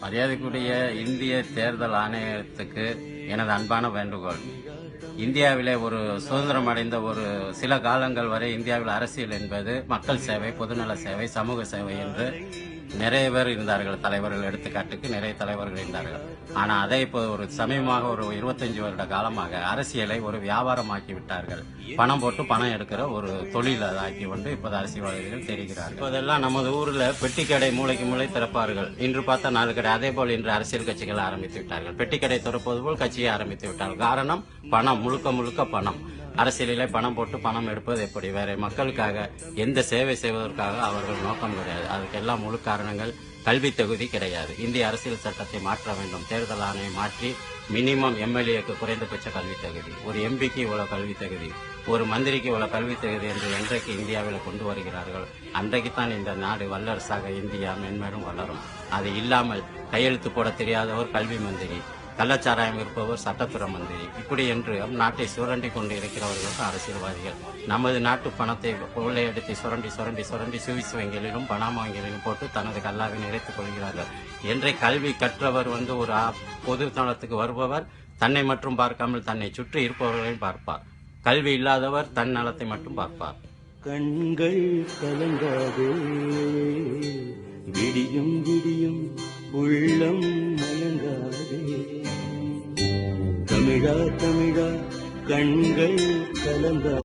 மரியாதைக்குரிய இந்திய தேர்தல் ஆணையத்துக்கு எனது அன்பான வேண்டுகோள். இந்தியாவிலே ஒரு சுதந்திரம் அடைந்த ஒரு சில காலங்கள் வரை இந்தியாவில் அரசியல் என்பது மக்கள் சேவை பொதுநல சேவை சமூக சேவை என்று நிறைய பேர் இருந்தார்கள் தலைவர்கள் எடுத்துக்காட்டுக்கு நிறைய தலைவர்கள் இருந்தார்கள். ஆனால் அதை இப்போ ஒரு சமயமாக ஒரு இருபத்தஞ்சு வருட காலமாக அரசியலை ஒரு வியாபாரமாக்கி விட்டார்கள். பணம் போட்டு பணம் எடுக்கிற ஒரு தொழில் அதை ஆக்கி கொண்டு இப்போது அரசியல்வாதிகள் தெரிகிறார்கள் இப்போதெல்லாம் நமது ஊரில் பெட்டி கடை மூளைக்கு மூளை திறப்பார்கள். இன்று பார்த்தா நாலு கடை அதே போல் இன்று அரசியல் கட்சிகள் ஆரம்பித்து விட்டார்கள். பெட்டி கடை திறப்பது போல் கட்சியை ஆரம்பித்து விட்டார்கள். காரணம் பணம் முழுக்க முழுக்க பணம். அரசியலிலே பணம் போட்டு பணம் எடுப்பது எப்படி? வேற மக்களுக்காக எந்த சேவை செய்வதற்காக அவர்கள் நோக்கம் கிடையாது. அதுக்கெல்லாம் முழு காரணங்கள் கல்வி தகுதி கிடையாது. இந்திய அரசியல் சட்டத்தை மாற்ற வேண்டும். தேர்தல் ஆணையம் மாற்றி மினிமம் எம்எல்ஏக்கு குறைந்தபட்ச கல்வி தகுதி. ஒரு எம்பிக்கு இவ்வளவு கல்வி தகுதி. ஒரு மந்திரிக்கு இவ்வளவு கல்வி தகுதி என்று என்றைக்கு இந்தியாவில் கொண்டு வருகிறார்கள்? அன்றைக்கு தான் இந்த நாடு வல்லரசாக இந்தியா மென்மேலும் வளரும். அது இல்லாமல் கையெழுத்து போட தெரியாதவர் கல்வி மந்திரி கள்ளச்சாராயம் இருப்பவர் சட்டத்துறை மந்திரி இப்படி என்று நாட்டை சுரண்டி கொண்டு இருக்கிறவர்கள் அரசியல்வாதிகள். நமது நாட்டு பணத்தை கொள்ளையடித்து சுரண்டி சுரண்டி சுரண்டி சுவிஸ் வங்கிகளிலும் பனாமா வங்கிகளிலும் போட்டு தனது கல்லாவை நிறைத்துக் கொள்கிறார்கள். என்றை கல்வி கற்றவர் வந்து ஒரு பொது தளத்துக்கு வருபவர் தன்னை மட்டும் பார்க்காமல் தன்னை சுற்றி இருப்பவர்களையும் பார்ப்பார். கல்வி இல்லாதவர் தன் நலத்தை மட்டும் பார்ப்பார். கண்கள் கலங்காதே. விடியும் விடியும் உள்ளம் மயங்காது. தமிழா தமிழா கண்கள் கலந்த